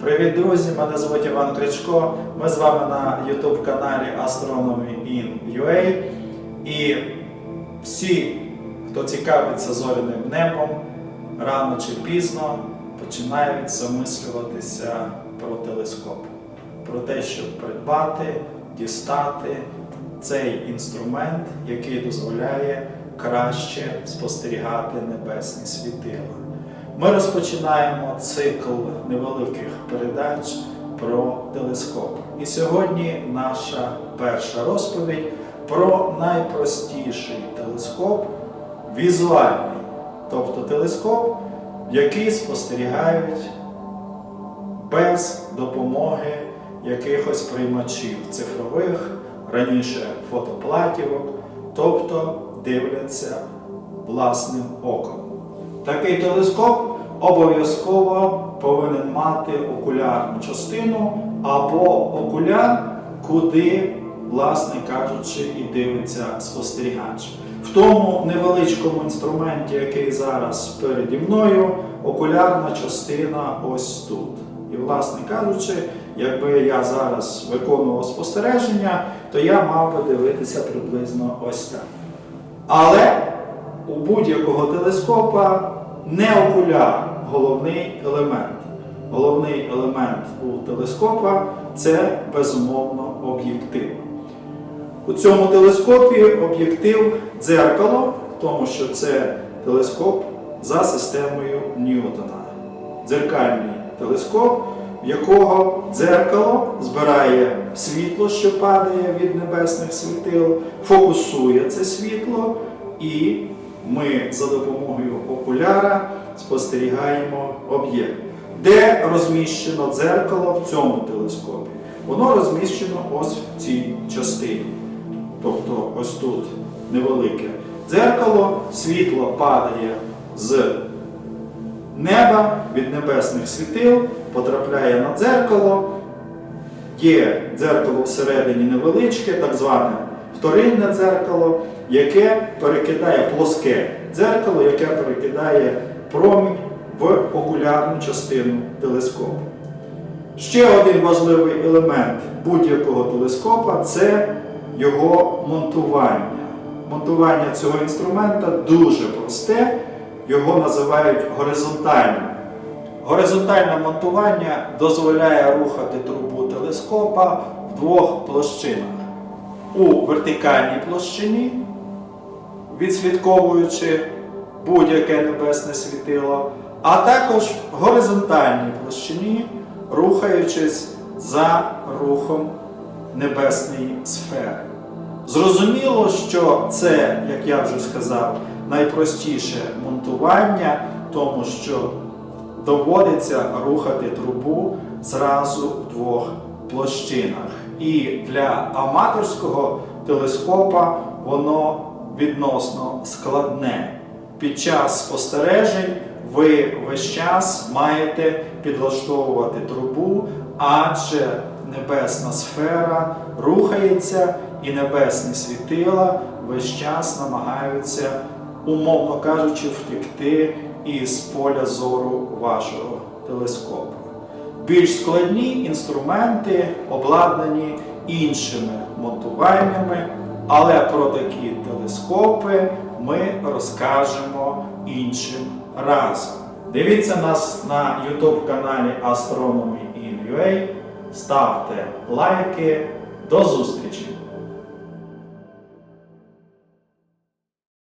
Привіт, друзі! Мене звуть Іван Кричко. Ми з вами на YouTube каналі Astronomy in UA. І всі, хто цікавиться зоряним небом, рано чи пізно починають замислюватися про телескоп, про те, щоб придбати, дістати цей інструмент, який дозволяє краще спостерігати небесні світила. Ми розпочинаємо цикл невеликих передач про телескоп. І сьогодні наша перша розповідь про найпростіший телескоп візуальний, тобто телескоп, який спостерігають без допомоги якихось приймачів цифрових, раніше фотоплатівок, тобто дивляться власним оком. Такий телескоп обов'язково повинен мати окулярну частину або окуляр, куди, власне кажучи, і дивиться спостерігач. В тому невеличкому інструменті, який зараз переді мною, окулярна частина ось тут. І, власне кажучи, якби я зараз виконував спостереження, то я мав би дивитися приблизно ось так. Але у будь-якого телескопа не окуляр головний елемент. Головний елемент у телескопа це безумовно об'єктив. У цьому телескопі об'єктив дзеркало, тому що це телескоп за системою Ньютона. Дзеркальний телескоп, в якого дзеркало збирає світло, що падає від небесних світил, фокусує це світло, і ми за допомогою окуляра спостерігаємо об'єкт. Де розміщено дзеркало в цьому телескопі? Воно розміщено ось в цій частині. Тобто ось тут невелике дзеркало, світло падає з неба від небесних світил, потрапляє на дзеркало. Є дзеркало всередині невеличке, так зване вторинне дзеркало, яке перекидає плоске дзеркало, яке перекидає промінь в окулярну частину телескопу. Ще один важливий елемент будь-якого телескопа це його монтування. Монтування цього інструмента дуже просте, його називають горизонтальним. Горизонтальне монтування дозволяє рухати трубу телескопа в двох площинах. У вертикальній площині, відслідковуючи будь-яке небесне світило, а також в горизонтальній площині, рухаючись за рухом небесної сфери. Зрозуміло, що це, як я вже сказав, найпростіше монтування, тому що доводиться рухати трубу зразу в двох площинах. І для аматорського телескопа воно відносно складне. Під час спостережень ви весь час маєте підлаштовувати трубу, адже небесна сфера рухається і небесні світила весь час намагаються, умовно кажучи, втекти із поля зору вашого телескопу. Більш складні інструменти обладнані іншими монтуваннями, але про такі телескопи ми розкажемо іншим разом. Дивіться нас на YouTube каналі Astronomy in UA, ставте лайки. До зустрічі!